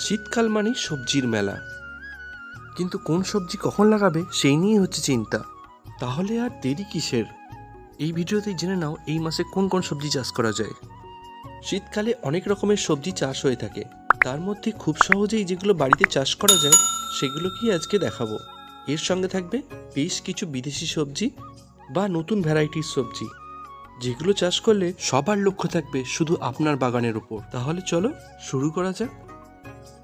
শীতকাল মানেই সবজির মেলা। কিন্তু কোন সবজি কখন লাগাবে সেই নিয়েই হচ্ছে চিন্তা। তাহলে আর দেরি কিসের? এই ভিডিওতেই জেনে নাও এই মাসে কোন কোন সবজি চাষ করা যায়। শীতকালে অনেক রকমের সবজি চাষ হয়ে থাকে। তার মধ্যে খুব সহজেই যেগুলো বাড়িতে চাষ করা যায় সেগুলোকেই আজকে দেখাবো। এর সঙ্গে থাকবে বেশ কিছু বিদেশি সবজি বা নতুন ভ্যারাইটির সবজি। যেগুলো চাষ করলে সবার লক্ষ্য থাকবে শুধু আপনার বাগানের উপর তাহলে চলো শুরু করা যাক।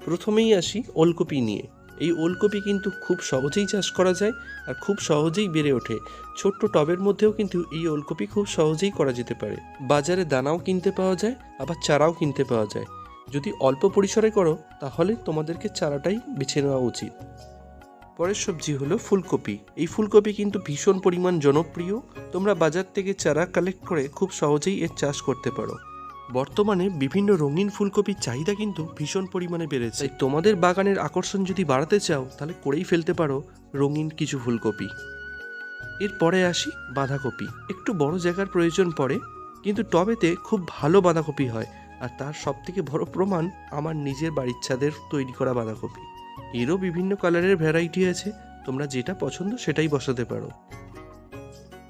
প্রথমেই আসি ওলকপি নিয়ে। এই ওলকপি কিন্তু খুব সহজেই চাষ করা যায় আর খুব সহজেই বেড়ে ওঠে। ছোট্ট টবের মধ্যেও কিন্তু এই ওলকপি খুব সহজেই করা যেতে পারে। বাজারে দানাও কিনতে পাওয়া যায়, আবার চারাও কিনতে পাওয়া যায়। যদি অল্প পরিসরে করো, তাহলে তোমাদেরকে চারাটাই বেছে নেওয়া উচিত। পরের সবজি হলো ফুলকপি। এই ফুলকপি কিন্তু ভীষণ পরিমাণ জনপ্রিয়। তোমরা বাজার থেকে চারা কালেক্ট করে খুব সহজেই এর চাষ করতে পারো। বর্তমানে বিভিন্ন রঙিন ফুলকপির চাহিদা কিন্তু ভীষণ পরিমাণে বেড়েছে। তাই তোমাদের বাগানের আকর্ষণ যদি বাড়াতে চাও, তাহলে করেই ফেলতে পারো রঙিন কিছু ফুলকপি। এরপরে আসি বাঁধাকপি। একটু বড় জায়গার প্রয়োজন পড়ে, কিন্তু টবেতে খুব ভালো বাঁধাকপি হয়। আর তার সব থেকে বড় প্রমাণ আমার নিজের বাড়ির ছাদের তৈরি করা বাঁধাকপি। এরও বিভিন্ন কালারের ভ্যারাইটি আছে, তোমরা যেটা পছন্দ সেটাই বসাতে পারো।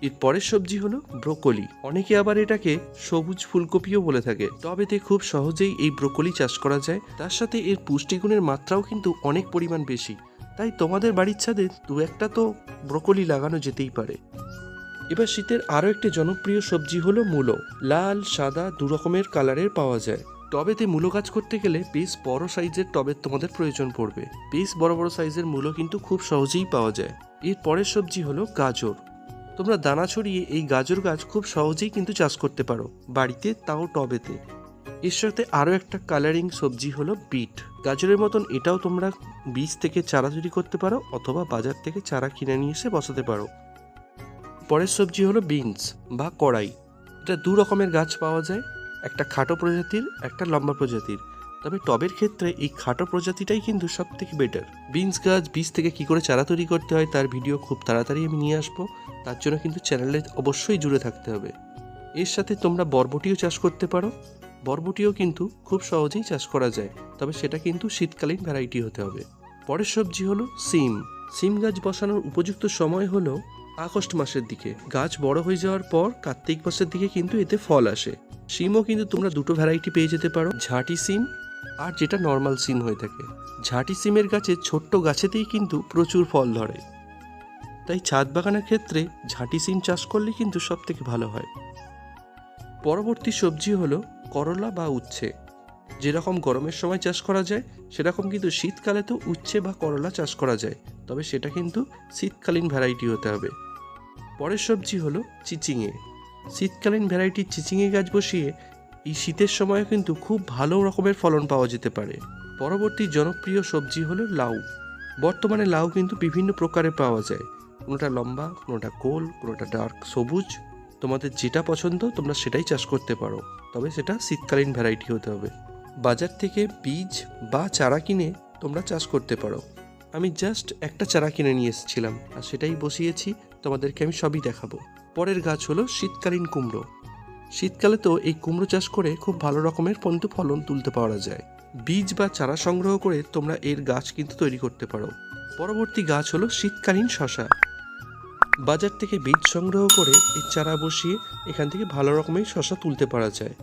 এর পরের সবজি হলো ব্রোকলি। অনেকে আবার এটাকে সবুজ ফুলকপিও বলে থাকে। টবেতে খুব সহজেই এই ব্রোকলি চাষ করা যায়। তার সাথে এর পুষ্টিগুণের মাত্রাও কিন্তু অনেক পরিমাণ বেশি। তাই তোমাদের বাড়ির ছাদে দু একটা তো ব্রোকলি লাগানো যেতেই পারে। এবার শীতের আরও একটি জনপ্রিয় সবজি হলো মূলো। লাল, সাদা দু রকমের কালারের পাওয়া যায়। টবেতে মূলো গাছ করতে গেলে বেশ বড় সাইজের টবের তোমাদের প্রয়োজন পড়বে। বেশ বড় বড় সাইজের মূলো কিন্তু খুব সহজেই পাওয়া যায়। এর পরের সবজি হলো গাজর। তোমরা দানা ছড়িয়ে এই গাজর গাছ খুব সহজেই কিন্তু চাষ করতে পারো। বাড়িতে তাও টবেতে। এর সাথে আরও একটা কালারিং সবজি হলো বিট। গাজরের মতন এটাও তোমরা বীজ থেকে চারা তৈরি করতে পারো অথবা বাজার থেকে চারা কিনে নিয়ে এসে বসাতে পারো। পরের সবজি হলো বিনস বা কড়াই। এটা দু রকমের গাছ পাওয়া যায়। একটা খাটো প্রজাতির, একটা লম্বা প্রজাতির। তবে টবের ক্ষেত্রে এই খাটো প্রজাতিটাই কিন্তু সব থেকে বেটার বিনস গাছ, বীজ থেকে কি করে চারা তৈরি করতে হয় তার ভিডিও খুব তাড়াতাড়ি আমি নিয়ে আসব। তার জন্য কিন্তু চ্যানেলে অবশ্যই জুড়ে থাকতে হবে। এর সাথে তোমরা বরবটিও চাষ করতে পারো। বরবটিও কিন্তু খুব সহজেই চাষ করা যায়, তবে সেটা কিন্তু শীতকালীন ভ্যারাইটি হতে হবে। পরের সবজি হলো সিম। সিম গাছ বসানোর উপযুক্ত সময় হলো আগস্ট মাসের দিকে। গাছ বড় হয়ে যাওয়ার পর কার্তিক মাসের দিকে কিন্তু এতে ফল আসে। সিমও কিন্তু তোমরা দুটো ভ্যারাইটি পেয়ে যেতে পারো। ঝাঁটি সিম আর যেটা নর্মাল সিম হয়ে থাকে। ঝাঁটি সিমের গাছে ছোট্ট গাছেতেই কিন্তু প্রচুর ফল ধরে। তাই ছাদ বাগানের ক্ষেত্রে ঝাঁটি সিম চাষ করলে কিন্তু সব থেকে ভালো হয়। পরবর্তী সবজি হলো করলা বা উচ্ছে। যেরকম গরমের সময় চাষ করা যায়, সেরকম কিন্তু শীতকালে তো উচ্ছে বা করলা চাষ করা যায়। তবে সেটা কিন্তু শীতকালীন ভ্যারাইটি হতে হবে। পরের সবজি হলো চিচিঙে। শীতকালীন ভ্যারাইটির চিচিঙে গাছ বসিয়ে এই শীতের সময় কিন্তু খুব ভালো রকমের ফলন পাওয়া যেতে পারে। পরবর্তী জনপ্রিয় সবজি হলো লাউ। বর্তমানে লাউ কিন্তু বিভিন্ন প্রকারে পাওয়া যায়। কোনোটা লম্বা, কোনোটা গোল, কোনোটা ডার্ক সবুজ। তোমাদের যেটা পছন্দ, তোমরা সেটাই চাষ করতে পারো। তবে সেটা শীতকালীন ভ্যারাইটি হতে হবে। বাজার থেকে বীজ বা চারা কিনে তোমরা চাষ করতে পারো। আমি জাস্ট একটা চারা কিনে নিয়ে এসেছিলাম, আর সেটাই বসিয়েছি। তোমাদেরকে আমি সবই দেখাবো। পরের গাছ হলো শীতকালীন কুমড়ো। শীতকালে তো এই কুমড়ো চাষ করে খুব ভালো রকমের কিন্তু ফলন তুলতে পারা যায়। বীজ বা চারা সংগ্রহ করে তোমরা এর গাছ কিন্তু তৈরি করতে পারো। পরবর্তী গাছ হলো শীতকালীন শশা। বাজার থেকে বীজ সংগ্রহ করে এর চারা বসিয়ে এখান থেকে ভালো রকমের শশা তুলতে পারা যায়।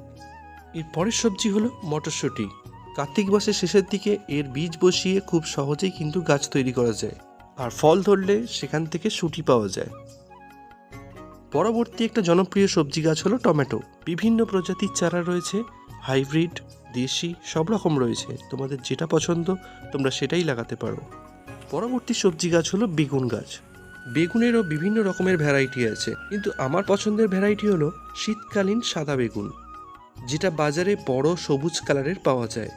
এর পরের সবজি হলো মটরশুঁটি। কার্তিক মাসের শেষের দিকে এর বীজ বসিয়ে খুব সহজেই কিন্তু গাছ তৈরি করা যায়। আর ফল ধরলে সেখান থেকে শুটি পাওয়া যায়। পরবর্তী একটা জনপ্রিয় সবজি গাছ হলো টমেটো। বিভিন্ন প্রজাতির চারা রয়েছে, হাইব্রিড, দেশি, সব রকম রয়েছে। তোমাদের যেটা পছন্দ, তোমরা সেটাই লাগাতে পারো। পরবর্তী সবজি গাছ হলো বেগুন গাছ। বেগুনেরও বিভিন্ন রকমের ভ্যারাইটি আছে, কিন্তু আমার পছন্দের ভ্যারাইটি হলো শীতকালীন সাদা বেগুন, যেটা বাজারে বড় সবুজ কালারের পাওয়া যায়।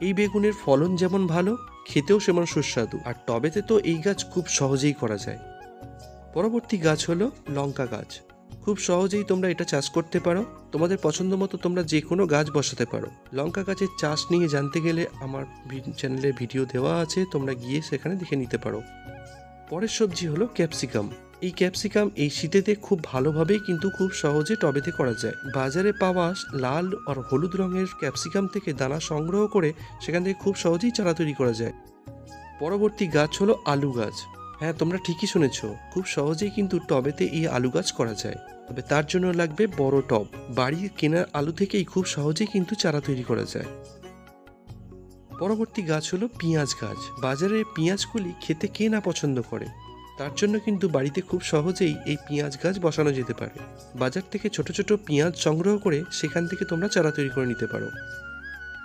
এই বেগুনের ফলন যেমন ভালো, খেতেও সেমন সুস্বাদু। আর টবেতে তো এই গাছ খুব সহজেই করা যায়। পরবর্তী গাছ হলো লঙ্কা গাছ। খুব সহজেই তোমরা এটা চাষ করতে পারো। তোমাদের পছন্দ মতো তোমরা যে কোনো গাছ বসাতে পারো। লঙ্কা গাছের চাষ নিয়ে জানতে গেলে আমার চ্যানেলে ভিডিও দেওয়া আছে, তোমরা গিয়ে সেখানে দেখে নিতে পারো। পরের সবজি হলো ক্যাপসিকাম। এই ক্যাপসিকাম এই শীতেতে খুব ভালোভাবেই কিন্তু খুব সহজে টবেতে করা যায়। বাজারে পাওয়া লাল আর হলুদ রঙের ক্যাপসিকাম থেকে দানা সংগ্রহ করে সেখান থেকে খুব সহজেই চারা তৈরি করা যায়। পরবর্তী গাছ হলো আলু গাছ। হ্যাঁ তোমরা ঠিকই শুনেছ। খুব সহজেই কিন্তু টবেতে এই আলু গাছ করা যায়। তবে তার জন্য লাগবে বড় টব। বাড়ির কেনার আলু থেকেই খুব সহজেই কিন্তু চারা তৈরি করা যায়। পরবর্তী গাছ হলো পেঁয়াজ গাছ। বাজারে পেঁয়াজগুলি খেতে কে না পছন্দ করে? তার জন্য কিন্তু বাড়িতে খুব সহজেই এই পেঁয়াজ গাছ বসানো যেতে পারে। বাজার থেকে ছোট ছোট পেঁয়াজ সংগ্রহ করে সেখান থেকে তোমরা চারা তৈরি করে নিতে পারো।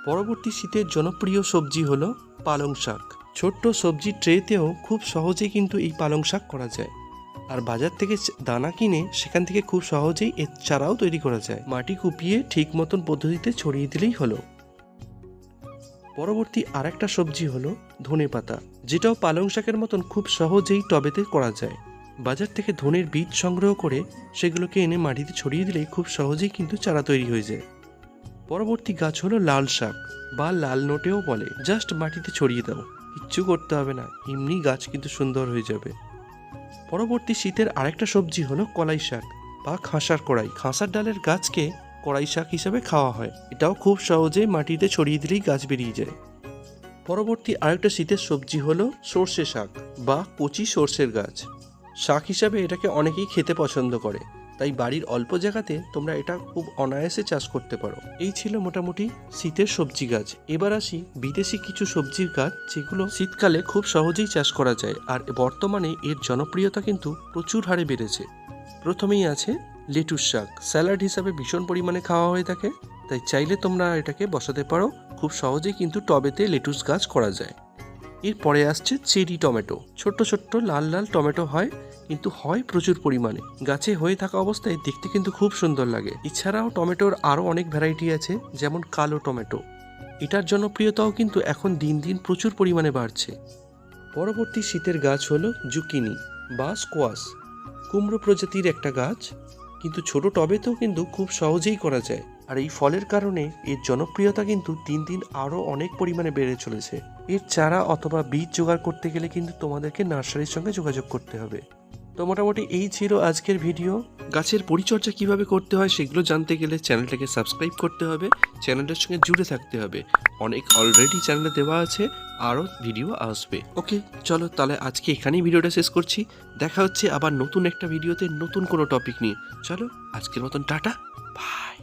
পরবর্তী শীতের জনপ্রিয় সবজি হলো পালং শাক। ছোট্ট সবজি ট্রেতেও খুব সহজেই কিন্তু এই পালং শাক করা যায়। আর বাজার থেকে দানা কিনে সেখান থেকে খুব সহজেই এর চারাও তৈরি করা যায়। মাটি কুপিয়ে ঠিক মতন পদ্ধতিতে ছড়িয়ে দিলেই হলো। পরবর্তী আরেকটা সবজি হলো ধনে পাতা, যেটাও পালং শাকের মতন খুব সহজেই টবেতে করা যায়। বাজার থেকে ধনের বীজ সংগ্রহ করে সেগুলোকে এনে মাটিতে ছড়িয়ে দিলেই খুব সহজেই কিন্তু চারা তৈরি হয়ে যায়। পরবর্তী গাছ হলো লাল শাক, বা লাল নোটেও বলে, জাস্ট মাটিতে ছড়িয়ে দাও, কিচ্ছু করতে হবে না, এমনি গাছ কিন্তু সুন্দর হয়ে যাবে। পরবর্তী শীতের আরেকটা সবজি হলো কলাই শাক, বা খাঁসার কড়াই। খাঁসার ডালের গাছকে কড়াই শাক হিসাবে খাওয়া হয়। এটাও খুব সহজে মাটিতে ছড়িয়ে দিলেই গাছ বেরিয়ে যায়। পরবর্তী আরেকটা শীতের সবজি হলো সর্ষে শাক, বা কচি সর্ষের গাছ। শাক হিসাবে এটাকে অনেকেই খেতে পছন্দ করে। তাই বাড়ির অল্প জায়গাতে তোমরা এটা খুব অনায়াসে চাষ করতে পারো। এই ছিল মোটামুটি শীতের সবজি গাছ। এবার আসি বিদেশি কিছু সবজির গাছ যেগুলো শীতকালে খুব সহজেই চাষ করা যায় আর বর্তমানে এর জনপ্রিয়তা কিন্তু প্রচুর হারে বেড়েছে। প্রথমেই আছে লেটুস শাক। স্যালাড হিসাবে ভীষণ পরিমাণে খাওয়া হয়ে থাকে, তাই চাইলে তোমরা এটাকে বসাতে পারো। খুব সহজেই কিন্তু টবেতে লেটুস গাছ করা যায়। এরপরে আসছে চেরি টমেটো। ছোট্ট ছোট্ট লাল লাল টমেটো হয় কিন্তু হয় প্রচুর পরিমাণে। গাছে হয়ে থাকা অবস্থায় দেখতে কিন্তু খুব সুন্দর লাগে। এছাড়াও টমেটোর আরও অনেক ভ্যারাইটি আছে, যেমন কালো টমেটো। এটার জনপ্রিয়তাও কিন্তু এখন দিন দিন প্রচুর পরিমাণে বাড়ছে। পরবর্তী শীতের গাছ হলো জুকিনি বা স্কোয়াশ। কুমড়ো প্রজাতির একটা গাছ, কিন্তু ছোট টবেতেও কিন্তু খুব সহজেই করা যায়। আর এই ফলের কারণে এর জনপ্রিয়তা কিন্তু দিন দিন আরও অনেক পরিমাণে বেড়ে চলেছে। এর চারা অথবা বীজ জোগাড় করতে গেলে কিন্তু তোমাদেরকে নার্সারির সঙ্গে যোগাযোগ করতে হবে। তো মোটামুটি এই ছিল আজকের ভিডিও। গাছের পরিচর্যা কীভাবে করতে হয় সেগুলো জানতে গেলে চ্যানেলটাকে সাবস্ক্রাইব করতে হবে চ্যানেলটার সঙ্গে জুড়ে থাকতে হবে। অনেক অলরেডি চ্যানেলে দেওয়া আছে, আরও ভিডিও আসবে। ওকে চলো তাহলে আজকে এখানেই ভিডিওটা শেষ করছি। দেখা হচ্ছে আবার নতুন একটা ভিডিওতে নতুন কোনো টপিক নিয়ে। চলো, আজকের মতন টাটা বাই